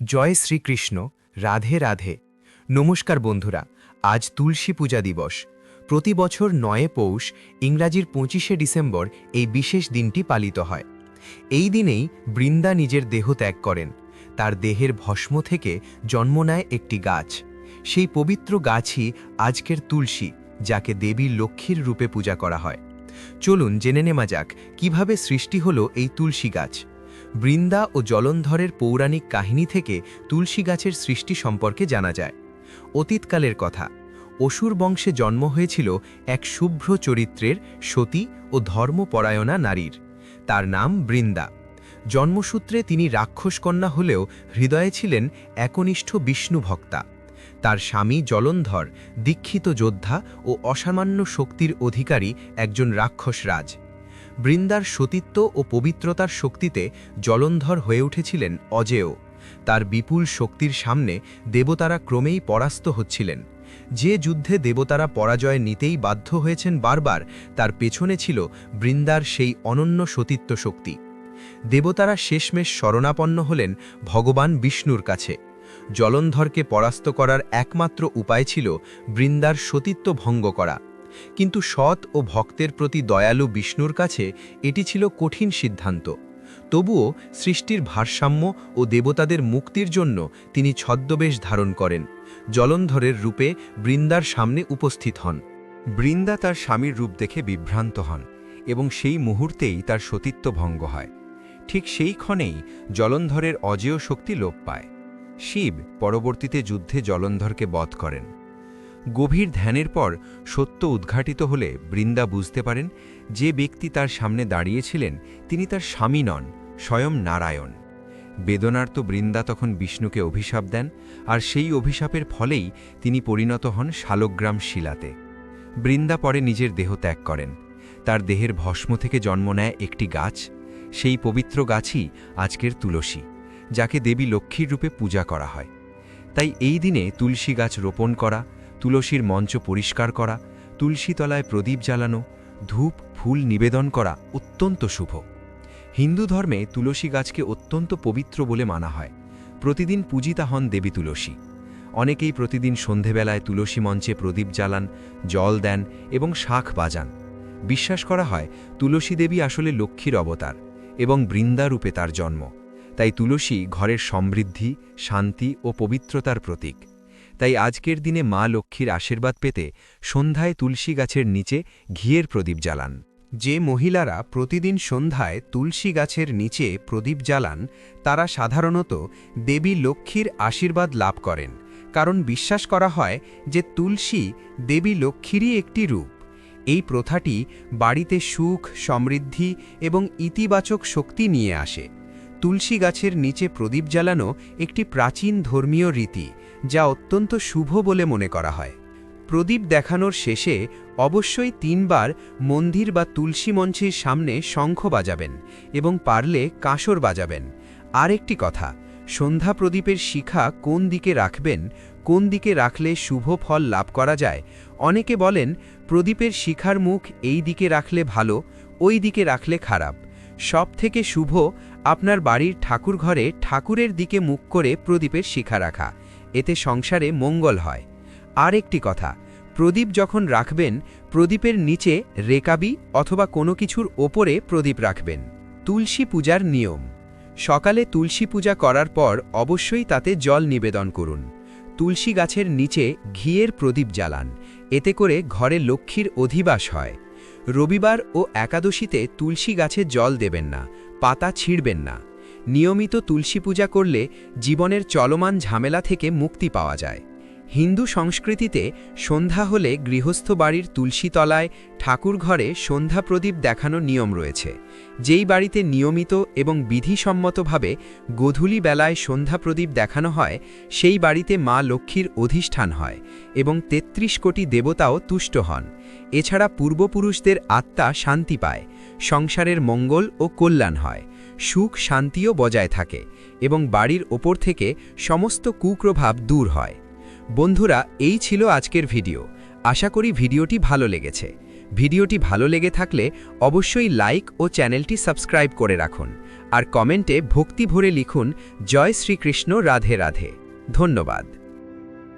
জয় শ্রীকৃষ্ণ, রাধে রাধে। নমস্কার বন্ধুরা, আজ তুলসী পূজা দিবস। প্রতি বছর নয়ে পৌষ, ইংরাজির পঁচিশে ডিসেম্বর এই বিশেষ দিনটি পালিত হয়। এই দিনেই বৃন্দা নিজের দেহ ত্যাগ করেন। তার দেহের ভস্ম থেকে জন্ম নেয় একটি গাছ। সেই পবিত্র গাছই আজকের তুলসী, যাকে দেবী লক্ষ্মীর রূপে পূজা করা হয়। চলুন জেনে নেওয়া যাক, কীভাবে সৃষ্টি হলো এই তুলসী গাছ। বৃন্দা ও জলন্ধরের পৌরাণিক কাহিনী থেকে তুলসী গাছের সৃষ্টি সম্পর্কে জানা যায়। অতীতকালের কথা, অসুর বংশে জন্ম হয়েছিল এক শুভ্র চরিত্রের সতী ও ধর্মপরায়ণা নারীর। তার নাম বৃন্দা। জন্মসূত্রে তিনি রাক্ষসকন্যা হলেও হৃদয়ে ছিলেন একনিষ্ঠ বিষ্ণু ভক্তা। তার স্বামী জলন্ধর, দীক্ষিত যোদ্ধা ও অসামান্য শক্তির অধিকারী একজন রাক্ষস রাজ বৃন্দার সতীত্ব ও পবিত্রতার শক্তিতে জলন্ধর হয়ে উঠেছিলেন অজেয়। তার বিপুল শক্তির সামনে দেবতারা ক্রমেই পরাস্ত হচ্ছিলেন। যে যুদ্ধে দেবতারা পরাজয় নিতেই বাধ্য হয়েছেন বারবার, তার পেছনে ছিল বৃন্দার সেই অনন্য সতীত্ব শক্তি। দেবতারা শেষমেশ শরণাপন্ন হলেন ভগবান বিষ্ণুর কাছে। জলন্ধরকে পরাস্ত করার একমাত্র উপায় ছিল বৃন্দার সতীত্ব ভঙ্গ করা। কিন্তু সৎ ও ভক্তের প্রতি দয়ালু বিষ্ণুর কাছে এটি ছিল কঠিন সিদ্ধান্ত। তবুও সৃষ্টির ভারসাম্য ও দেবতাদের মুক্তির জন্য তিনি ছদ্মবেশ ধারণ করেন, জলন্ধরের রূপে বৃন্দার সামনে উপস্থিত হন। বৃন্দা তার স্বামীর রূপ দেখে বিভ্রান্ত হন এবং সেই মুহূর্তেই তার সতীত্ব ভঙ্গ হয়। ঠিক সেই ক্ষণেই জলন্ধরের অজেয় শক্তি লোপ পায়। শিব পরবর্তীতে যুদ্ধে জলন্ধরকে বধ করেন। গভীর ধ্যানের পর সত্য উদ্ঘাটিত হলে বৃন্দা বুঝতে পারেন, যে ব্যক্তি তার সামনে দাঁড়িয়েছিলেন তিনি তার স্বামী নন, স্বয়ং নারায়ণ। বেদনার্ত বৃন্দা তখন বিষ্ণুকে অভিশাপ দেন, আর সেই অভিশাপের ফলেই তিনি পরিণত হন শালগ্রাম শিলাতে। বৃন্দা পরে নিজের দেহ ত্যাগ করেন। তার দেহের ভস্ম থেকে জন্ম নেয় একটি গাছ, সেই পবিত্র গাছই আজকের তুলসী, যাকে দেবী লক্ষ্মীর রূপে পূজা করা হয়। তাই এই দিনে তুলসী গাছ রোপণ করা তুলসীর মঞ্চ পরিষ্কার করা, তুলসীতলায় প্রদীপ জ্বালানো, ধূপ, ফুল নিবেদন করা অত্যন্ত শুভ। হিন্দু ধর্মে তুলসী গাছকে অত্যন্ত পবিত্র বলে মানা হয়। প্রতিদিন পূজিতা হন দেবী তুলসী। অনেকেই প্রতিদিন সন্ধেবেলায় তুলসী মঞ্চে প্রদীপ জ্বালান, জল দেন এবং শাখ বাজান। বিশ্বাস করা হয়, তুলসী দেবী আসলে লক্ষ্মীর অবতার এবং বৃন্দারূপে তার জন্ম। তাই তুলসী ঘরের সমৃদ্ধি, শান্তি ও পবিত্রতার প্রতীক। তাই আজকের দিনে মা লক্ষ্মীর আশীর্বাদ পেতে সন্ধ্যায় তুলসী গাছের নিচে ঘিয়ের প্রদীপ জ্বালান। যে মহিলারা প্রতিদিন সন্ধ্যায় তুলসী গাছের নিচে প্রদীপ জ্বালান, তারা সাধারণত দেবী লক্ষ্মীর আশীর্বাদ লাভ করেন, কারণ বিশ্বাস করা হয় যে তুলসী দেবী লক্ষ্মীরই একটি রূপ। এই প্রথাটি বাড়িতে সুখ, সমৃদ্ধি এবং ইতিবাচক শক্তি নিয়ে আসে। তুলসী গাছের নিচে প্রদীপ জ্বালানো একটি প্রাচীন ধর্মীয় রীতি, যা অত্যন্ত শুভ বলে মনে করা হয়। প্রদীপ দেখানোর শেষে অবশ্যই তিনবার মন্দির বা তুলসী মঞ্চের সামনে শঙ্খ বাজাবেন এবং পারলে কাঁসর বাজাবেন। আর একটি কথা, সন্ধ্যা প্রদীপের শিখা কোন দিকে রাখবেন, কোন দিকে রাখলে শুভ ফল লাভ করা যায়, অনেকে বলেন প্রদীপের শিখার মুখ এই দিকে রাখলে ভালো, ওই দিকে রাখলে খারাপ। সব থেকে শুভ আপনার বাড়ির ঠাকুর ঘরে ঠাকুরের দিকে মুখ করে প্রদীপের শিখা রাখা, এতে সংসারে মঙ্গল হয়। আর একটি কথা, প্রদীপ যখন রাখবেন, প্রদীপের নিচে রেকাবি অথবা কোনো কিছুর ওপরে প্রদীপ রাখবেন। তুলসী পূজার নিয়ম, সকালে তুলসী পূজা করার পর অবশ্যই তাতে জল নিবেদন করুন। তুলসী গাছের নিচে ঘিয়ের প্রদীপ জ্বালান, এতে করে ঘরে লক্ষ্মীর অধিবাস হয়। রবিবার ও একাদশীতে তুলসী গাছে জল দেবেন না, পাতা ছিঁড়বেন না। নিয়মিত তুলসী পূজা করলে জীবনের চলমান ঝামেলা থেকে মুক্তি পাওয়া যায়। হিন্দু সংস্কৃতিতে সন্ধ্যা হলে গৃহস্থ বাড়ির তুলসী তলায় ঠাকুর ঘরে সন্ধ্যা প্রদীপ দেখানোর নিয়ম রয়েছে, যেই বাড়িতে নিয়মিত এবং বিধিসম্মতভাবে গধূলি বেলায় সন্ধ্যা প্রদীপ দেখানো হয়, সেই বাড়িতে মা লক্ষ্মীর অধিষ্ঠান হয় এবং ৩৩ কোটি দেবতাও তুষ্ট হন। এছাড়া পূর্বপুরুষদের আত্মা শান্তি পায়, সংসারের মঙ্গল ও কল্যাণ হয়, সুখ শান্তিও বজায় থাকে এবং বাড়ির ওপর থেকে সমস্ত কুপ্রভাব দূর হয়। বন্ধুরা, এই ছিল আজকের ভিডিও। আশা করি ভিডিওটি ভালো লেগেছে। ভিডিওটি ভালো লেগে থাকলে অবশ্যই লাইক ও চ্যানেলটি সাবস্ক্রাইব করে রাখুন। আর কমেন্টে ভক্তি ভরে লিখুন, জয় শ্রীকৃষ্ণ, রাধে রাধে। ধন্যবাদ।